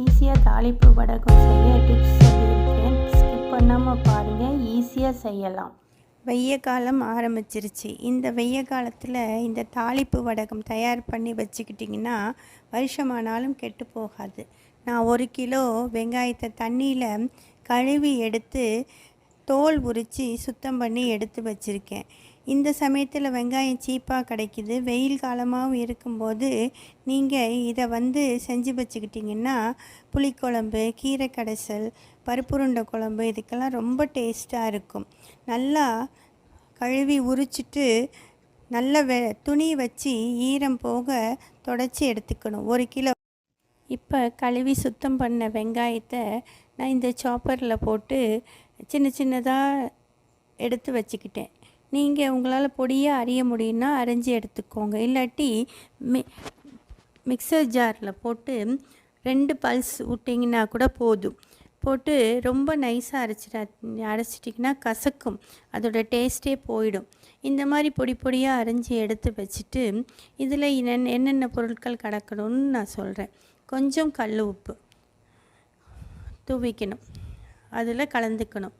ஈஸியாக தாளிப்பு வடகம் செய்ய டிப்ஸ் சொல்லியிருக்கேன். ஸ்கிப் பண்ணாமல் பாருங்கள் ஈஸியாக செய்யலாம். வெய்ய காலம் ஆரம்பிச்சிருச்சு. இந்த வெய்ய காலத்தில் இந்த தாளிப்பு வடகம் தயார் பண்ணி வச்சுக்கிட்டிங்கன்னா வருஷமானாலும் கெட்டு போகாது. நான் ஒரு கிலோ வெங்காயத்தை தண்ணியில் கழுவி எடுத்து தோல் உரித்து சுத்தம் பண்ணி எடுத்து வச்சுருக்கேன். இந்த சமயத்தில் வெங்காயம் சீப்பாக கிடைக்கிது. வெயில் காலமாகவும் இருக்கும்போது நீங்கள் இதை வந்து செஞ்சு வச்சுக்கிட்டிங்கன்னா புளிக்குழம்பு கீரை கடைசல் பருப்புருண்டை குழம்பு இதுக்கெல்லாம் ரொம்ப டேஸ்ட்டாக இருக்கும். நல்லா கழுவி உரிச்சிட்டு நல்ல வெ துணி வச்சு ஈரம் போக தொடச்சி எடுத்துக்கணும். ஒரு கிலோ. இப்போ கழுவி சுத்தம் பண்ண வெங்காயத்தை நான் இந்த சாப்பரில் போட்டு சின்ன சின்னதாக எடுத்து வச்சுக்கிட்டேன். நீங்கள் உங்களால் பொடியாக அறிய முடியும்னா அரைஞ்சி எடுத்துக்கோங்க. இல்லாட்டி மி மிக்சர் ஜாரில் போட்டு ரெண்டு பல்ஸ் விட்டிங்கன்னா கூட போதும். போட்டு ரொம்ப நைஸாக அரைச்சிட்டா அரைச்சிட்டிங்கன்னா கசக்கும். அதோட டேஸ்ட்டே போயிடும். இந்த மாதிரி பொடி பொடியாக அரைஞ்சி எடுத்து வச்சுட்டு இதில் என்னென்ன என்னென்ன பொருட்கள் கிடக்கணும்னு நான் சொல்கிறேன் கொஞ்சம் கல் உப்பு தூவிக்கணும். அதில் கலந்துக்கணும்.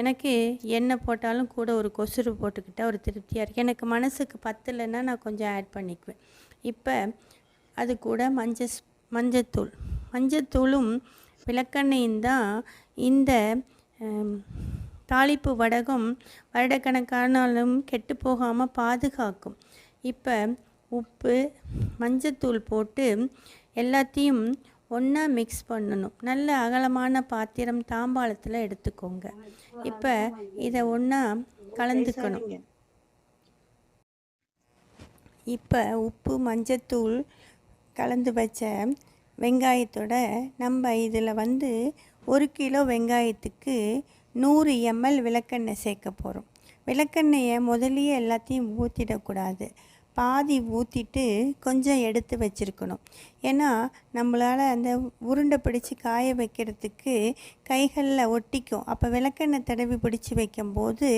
எனக்கு எண்ணெய் போட்டாலும் கூட ஒரு கொசுறு போட்டுக்கிட்டால் ஒரு திருப்தியாக இருக்குது எனக்கு மனசுக்கு பத்தலைன்னா நான் கொஞ்சம் ஆட் பண்ணிக்குவேன். இப்போ அது கூட மஞ்சள் மஞ்சத்தூள். மஞ்சத்தூளும் விளக்கெண்ணையும் தான் இந்த தாளிப்பு வடகம் வருடக்கணக்கானாலும் கெட்டு போகாமல் பாதுகாக்கும். இப்போ உப்பு மஞ்சத்தூள் போட்டு எல்லாத்தையும் ஒன்றா மிக்ஸ் பண்ணணும். நல்ல அகலமான பாத்திரம் தாம்பாளத்தில் எடுத்துக்கோங்க. இப்போ இதை ஒன்றா கலந்துக்கணும். இப்போ உப்பு மஞ்சத்தூள் கலந்து வச்ச வெங்காயத்தோட நம்ம இதில் வந்து ஒரு கிலோ வெங்காயத்துக்கு நூறு எம்எல் விளக்கெண்ணெய் சேர்க்க போகிறோம் விளக்கெண்ணெயை முதலியே எல்லாத்தையும் ஊற்றிடக்கூடாது பாதி ஊற்றிட்டு கொஞ்சம் எடுத்து வச்சுருக்கணும். ஏன்னா நம்மளால் அந்த உருண்டை பிடிச்சி காய வைக்கிறதுக்கு கைகளில் ஒட்டிக்கும். அப்போ விளக்கெண்ணெய் தடவி பிடிச்சி வைக்கும்போது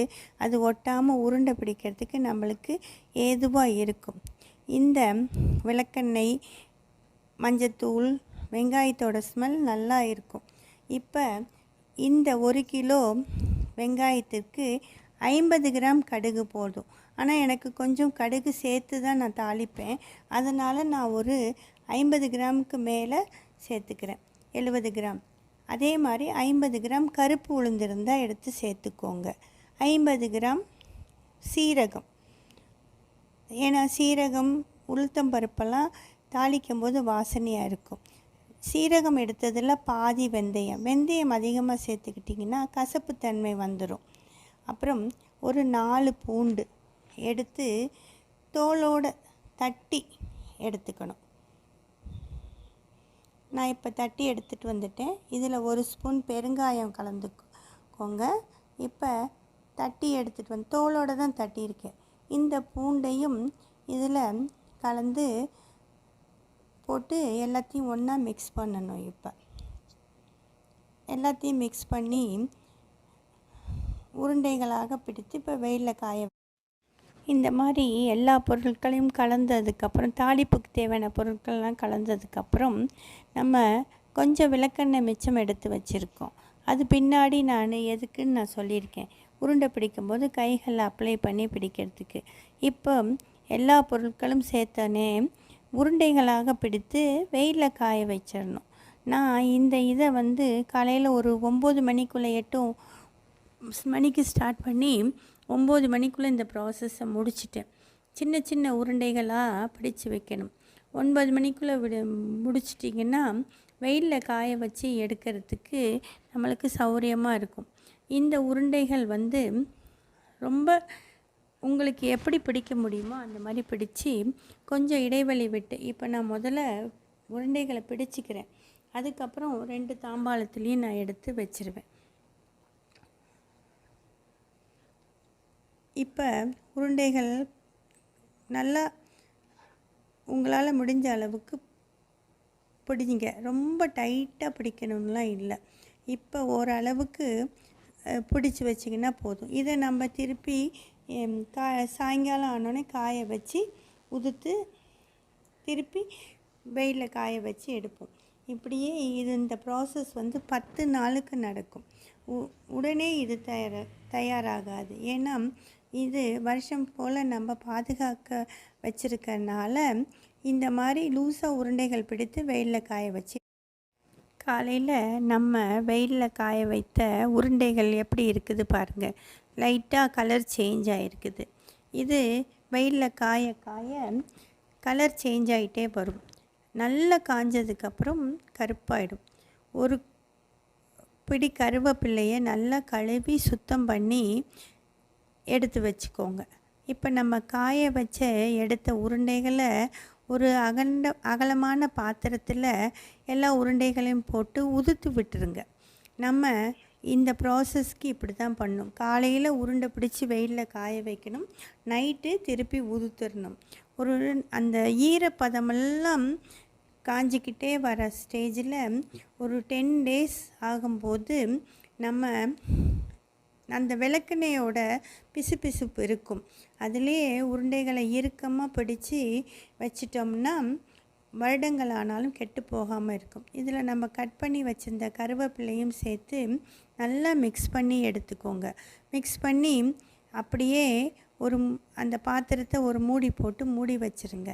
அது ஒட்டாமல் உருண்டை பிடிக்கிறதுக்கு நம்மளுக்கு ஏதுவாக இருக்கும். இந்த விளக்கெண்ணெய் மஞ்சத்தூள் வெங்காயத்தோட ஸ்மெல் நல்லா இருக்கும். இப்போ இந்த ஒரு கிலோ வெங்காயத்திற்கு ஐம்பது கிராம் கடுகு போதும். ஆனால் எனக்கு கொஞ்சம் கடுகு சேர்த்து தான் நான் தாளிப்பேன். அதனால் நான் ஒரு ஐம்பது கிராமுக்கு மேலே சேர்த்துக்கிறேன். எழுபது கிராம். அதே மாதிரி ஐம்பது கிராம் கருப்பு உளுந்திருந்தால் எடுத்து சேர்த்துக்கோங்க. ஐம்பது கிராம் சீரகம். ஏன்னா சீரகம் உளுத்தம் பருப்பெல்லாம் தாளிக்கும் போது வாசனையாக இருக்கும். சீரகம் எடுத்ததில் பாதி வெந்தயம். வெந்தயம் அதிகமாக சேர்த்துக்கிட்டிங்கன்னா கசப்புத்தன்மை வந்துடும் அப்புறம் ஒரு நாலு பூண்டு எடுத்து தோலோடு தட்டி எடுத்துக்கணும். நான் இப்போ தட்டி எடுத்துகிட்டு வந்துட்டேன். இதில் ஒரு ஸ்பூன் பெருங்காயம் கலந்துக்கோங்க. இப்போ தட்டி எடுத்துகிட்டு வந்து தோலோடு தான் தட்டியிருக்கேன் இந்த பூண்டையும் இதில் கலந்து போட்டு எல்லாத்தையும் ஒன்றா மிக்ஸ் பண்ணணும் இப்போ. எல்லாத்தையும் மிக்ஸ் பண்ணி உருண்டைகளாக பிடித்து இப்போ வெயிலில் காய இந்த மாதிரி எல்லா பொருட்களையும் கலந்ததுக்கப்புறம் தாளிப்புக்கு தேவையான பொருட்கள்லாம் கலந்ததுக்கப்புறம் நம்ம கொஞ்சம் விளக்கெண்ணெய் மிச்சம் எடுத்து வச்சுருக்கோம். அது பின்னாடி நான் எதுக்குன்னு நான் சொல்லியிருக்கேன். உருண்டை பிடிக்கும்போது கைகளில் அப்ளை பண்ணி பிடிக்கிறதுக்கு. இப்போ எல்லா பொருட்களும் சேர்த்தனே உருண்டைகளாக பிடித்து வெயிலில் காய வச்சிடணும். நான் இந்த இதை வந்து காலையில் ஒரு ஒம்பது மணிக்குள்ளே எட்டும் மணிக்கு ஸ்டார்ட் பண்ணி ஒம்பது மணிக்குள்ளே இந்த ப்ராசஸை முடிச்சிட்டேன். சின்ன சின்ன உருண்டைகளாக பிடிச்சு வைக்கணும். ஒன்பது மணிக்குள்ளே விட முடிச்சிட்டிங்கன்னா வெயிலில் காய வச்சு எடுக்கிறதுக்கு நம்மளுக்கு சௌரியமாக இருக்கும். இந்த உருண்டைகள் வந்து ரொம்ப உங்களுக்கு எப்படி பிடிக்க முடியுமோ அந்த மாதிரி பிடிச்சி கொஞ்சம் இடைவெளி விட்டு இப்போ நான் முதல்ல உருண்டைகளை பிடிச்சிக்கிறேன். அதுக்கப்புறம் ரெண்டு தாம்பாளத்துலேயும் நான் எடுத்து வச்சுருவேன். இப்போ உருண்டைகள் நல்லா உங்களால் முடிஞ்ச அளவுக்கு பிடிங்க. ரொம்ப டைட்டாக பிடிக்கணும்லாம் இல்லை. இப்போ ஓரளவுக்கு பிடிச்சி வச்சிங்கன்னா போதும். இதை நம்ம திருப்பி கா சாயங்காலம் ஆனோடனே காய வச்சு உதுத்து திருப்பி வெயிலில் காய வச்சு எடுப்போம். இப்படியே இது இந்த ப்ராசஸ் வந்து பத்து நாளுக்கு நடக்கும். உ- உடனே இது தயார தயாராகாது. ஏன்னா இது வருஷம் போல் நம்ம பாதுகாக்க வச்சுருக்கறனால இந்த மாதிரி லூஸாக உருண்டைகள் பிடித்து வெயிலில் காய வச்சு காலையில் நம்ம வெயிலில் காய வைத்த உருண்டைகள் எப்படி இருக்குது பாருங்கள் லைட்டாக கலர் சேஞ்ச் ஆகிருக்குது இது வெயிலில் காய காய கலர் சேஞ்ச் ஆகிட்டே வரும். நல்லா காஞ்சதுக்கப்புறம் கருப்பாயிடும். ஒரு பிடி கருவேப்பிள்ளையை நல்லா கழுவி சுத்தம் பண்ணி எடுத்து வச்சுக்கோங்க. இப்போ நம்ம காய வச்ச எடுத்த உருண்டைகளை ஒரு அகண்ட அகலமான பாத்திரத்தில் எல்லா உருண்டைகளையும் போட்டு உதுத்து விட்டுருங்க. நம்ம இந்த ப்ராசஸ்க்கு இப்படி தான் பண்ணணும் காலையில் உருண்டை பிடிச்சி வெயிலில் காய வைக்கணும். நைட்டு திருப்பி உதுத்துடணும் ஒரு அந்த ஈரப்பதமெல்லாம் காஞ்சிக்கிட்டே வர ஸ்டேஜில் ஒரு டென் டேஸ் ஆகும்போது நம்ம அந்த விளக்கெண்ணெயோட பிசுபிசுப்பு இருக்கும். அதுலேயே உருண்டைகளை இறுக்கமாக பிடிச்சி வச்சிட்டோம்னா வருடங்கள் ஆனாலும் கெட்டு போகாமல் இருக்கும். இதில் நம்ம கட் பண்ணி வச்சுருந்த கருவேப்பிலையும் சேர்த்து நல்லா மிக்ஸ் பண்ணி எடுத்துக்கோங்க. மிக்ஸ் பண்ணி அப்படியே ஒரு அந்த பாத்திரத்தை ஒரு மூடி போட்டு மூடி வச்சுருங்க.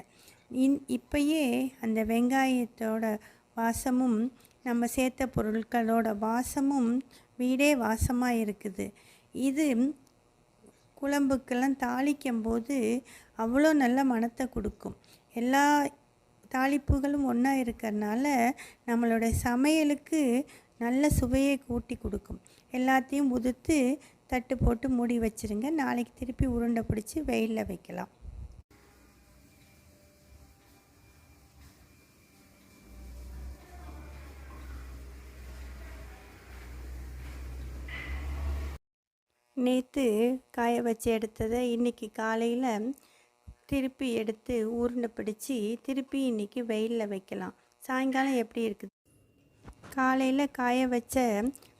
இன் இப்பயே அந்த வெங்காயத்தோட வாசமும் நம்ம சேர்த்த பொருட்களோட வாசமும் வீடே வாசமாக இருக்குது இது குழம்புக்கெல்லாம் தாளிக்கும் போது அவ்வளோ நல்ல மனத்தை கொடுக்கும். எல்லா தாளிப்புகளும் ஒன்றா இருக்கிறனால நம்மளோட சமையலுக்கு நல்ல சுவையை கூட்டி கொடுக்கும். எல்லாத்தையும் உதுத்து தட்டு போட்டு மூடி வச்சிருங்க. நாளைக்கு திருப்பி உருண்டை பிடிச்சி வெயிலில் வைக்கலாம். நேற்று காய வச்சு எடுத்ததை இன்றைக்கி காலையில் திருப்பி எடுத்து உருண்டை பிடிச்சி திருப்பி இன்றைக்கி வெயிலில் வைக்கலாம். சாயங்காலம் எப்படி இருக்குது? காலையில் காய வச்ச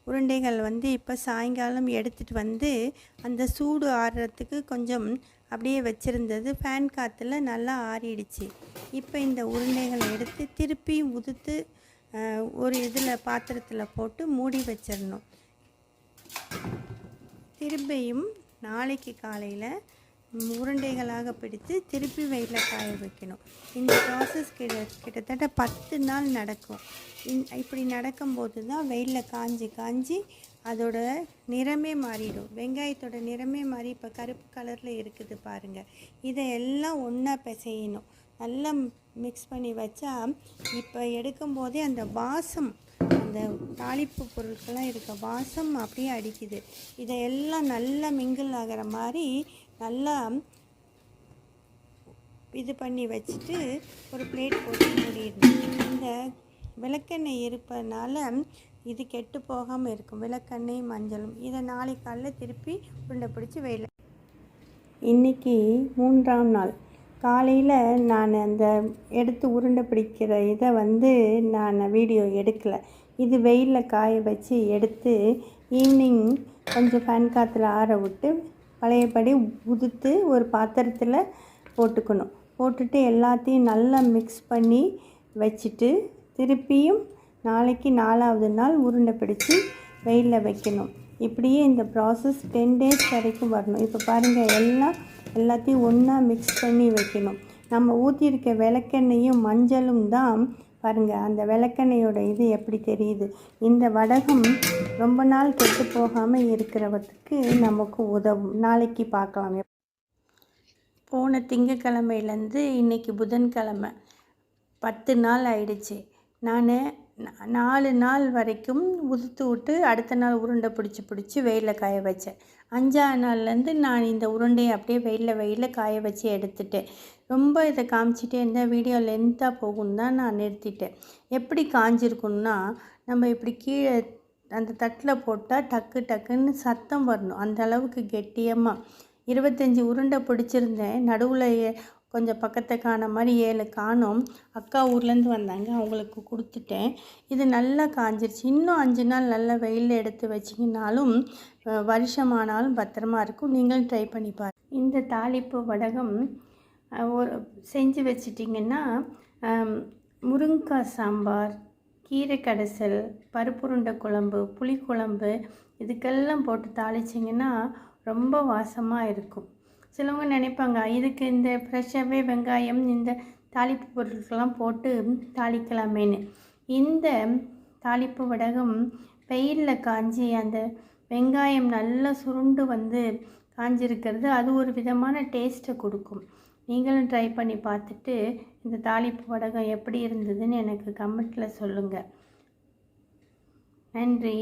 உருண்டைகள் வந்து இப்போ சாயங்காலம் எடுத்துகிட்டு வந்து அந்த சூடு ஆறுறதுக்கு கொஞ்சம் அப்படியே வச்சுருந்தது. ஃபேன் காற்றுல நல்லா ஆறிடுச்சு. இப்போ இந்த உருண்டைகளை எடுத்து திருப்பி உதுத்து ஒரு இதில் பாத்திரத்தில் போட்டு மூடி வச்சிடணும். திரும்பியும் நாளைக்கு காலையில் உருண்டைகளாக பிடித்து திருப்பி வெயிலில் காய வைக்கணும். இந்த ப்ராசஸ் கிட்ட கிட்டத்தட்ட பத்து நாள் நடக்கும். இந் இப்படி நடக்கும்போது தான் வெயிலில் காஞ்சி காஞ்சி அதோட நிறமே மாறிடும். வெங்காயத்தோட நிறமே மாறி இப்போ கருப்பு கலரில் இருக்குது பாருங்கள் இதை எல்லாம் ஒன்றா பிசையணும். நல்லா மிக்ஸ் பண்ணி வச்சா இப்போ எடுக்கும்போதே அந்த வாசம் அந்த தாளிப்பு பொருட்கள்லாம் இருக்க வாசம் அப்படியே அடிக்குது. இதையெல்லாம் நல்லா மிங்கிள் ஆகிற மாதிரி நல்லா இது பண்ணி வச்சுட்டு ஒரு பிளேட் போட்டு மூடிடணும். இந்த விளக்கெண்ணெய் இருப்பதுனால இது கெட்டு போகாமல் இருக்கும். விளக்கெண்ணெய் மஞ்சளும் இதை நாளைக்கு காலையில் திருப்பி உருண்டை பிடிச்சி வெயில இன்றைக்கி மூன்றாம் நாள். காலையில் நான் அந்த எடுத்து உருண்டை பிடிக்கிற இதை வந்து நான் வீடியோ எடுக்கலை. இது வெயிலில் காய வச்சு எடுத்து ஈவினிங் கொஞ்சம் ஃபேன் காற்றுல ஆற விட்டு பழையபடி உதுத்து ஒரு பாத்திரத்தில் போட்டுக்கணும். போட்டுட்டு எல்லாத்தையும் நல்லா மிக்ஸ் பண்ணி வச்சுட்டு திருப்பியும் நாளைக்கு நாலாவது நாள் உருண்டை பிடிச்சி வெயிலில் வைக்கணும். இப்படியே இந்த ப்ராசஸ் டென் டேஸ் வரைக்கும் வரணும். இப்போ பாருங்கள் எல்லாம் எல்லாத்தையும் ஒன்றா மிக்ஸ் பண்ணி வைக்கணும். நம்ம ஊற்றியிருக்க விளக்கெண்ணையும் மஞ்சளும் தான் பாருங்கள் அந்த விளக்கெண்ணையோட இது எப்படி தெரியுது? இந்த வடகம் ரொம்ப நாள் கெட்டு போகாமல் இருக்கிறவத்துக்கு நமக்கு உதவும். நாளைக்கு பார்க்கலாம். போன திங்கக்கிழமையிலேருந்து இன்றைக்கி புதன்கிழமை. பத்து நாள் ஆயிடுச்சு. நான் நாலு நாள் வரைக்கும் உதுத்து விட்டு அடுத்த நாள் உருண்டை பிடிச்சி பிடிச்சி வெயிலில் காய வச்சேன். அஞ்சாவது நாள்லேருந்து நான் இந்த உருண்டையை அப்படியே வெயிலில் வெயிலில் காய வச்சு எடுத்துட்டேன். ரொம்ப இதை காமிச்சிட்டே இருந்தால் வீடியோ லென்த்தாக போகும் தான் நான் நிறுத்திட்டேன். எப்படி காஞ்சிருக்குன்னா நம்ம இப்படி கீழே அந்த தட்டில் போட்டால் டக்கு டக்குன்னு சத்தம் வரணும். அந்த அளவுக்கு கெட்டியமாக இருபத்தஞ்சி உருண்டை பிடிச்சிருந்தேன். நடுவில் கொஞ்சம் பக்கத்தை காண மாதிரி ஏழு காணும். அக்கா ஊர்லேருந்து வந்தாங்க. அவங்களுக்கு கொடுத்துட்டேன். இது நல்லா காஞ்சிருச்சு. இன்னும் அஞ்சு நாள் நல்லா வெயிலில் எடுத்து வச்சிங்கனாலும் வருஷமானாலும் பத்திரமா இருக்கும். நீங்களும் ட்ரை பண்ணி பாரு இந்த தாளிப்பு வடகம் ஒரு செஞ்சு வச்சிட்டிங்கன்னா ஆம், முருங்கைக்காய் சாம்பார் கீரை கடைசல் பருப்புருண்டை குழம்பு புளிக்குழம்பு இதுக்கெல்லாம் போட்டு தாளிச்சிங்கன்னா ரொம்ப வாசமாக இருக்கும். சிலவங்க நினைப்பாங்க இதுக்கு இந்த ஃப்ரெஷ்ஷாகவே வெங்காயம் இந்த தாளிப்பு பொருட்கள்லாம் போட்டு தாளிக்கலாமேன்னு. இந்த தாளிப்பு வடகம் வெயிலில் காஞ்சி அந்த வெங்காயம் நல்லா சுருண்டு வந்து காஞ்சிருக்கிறது அது ஒரு விதமான டேஸ்ட்டை கொடுக்கும். நீங்களும் ட்ரை பண்ணி பார்த்துட்டு இந்த தாளிப்பு வடகம் எப்படி இருந்ததுன்னு எனக்கு கமெண்ட்டில் சொல்லுங்கள் நன்றி.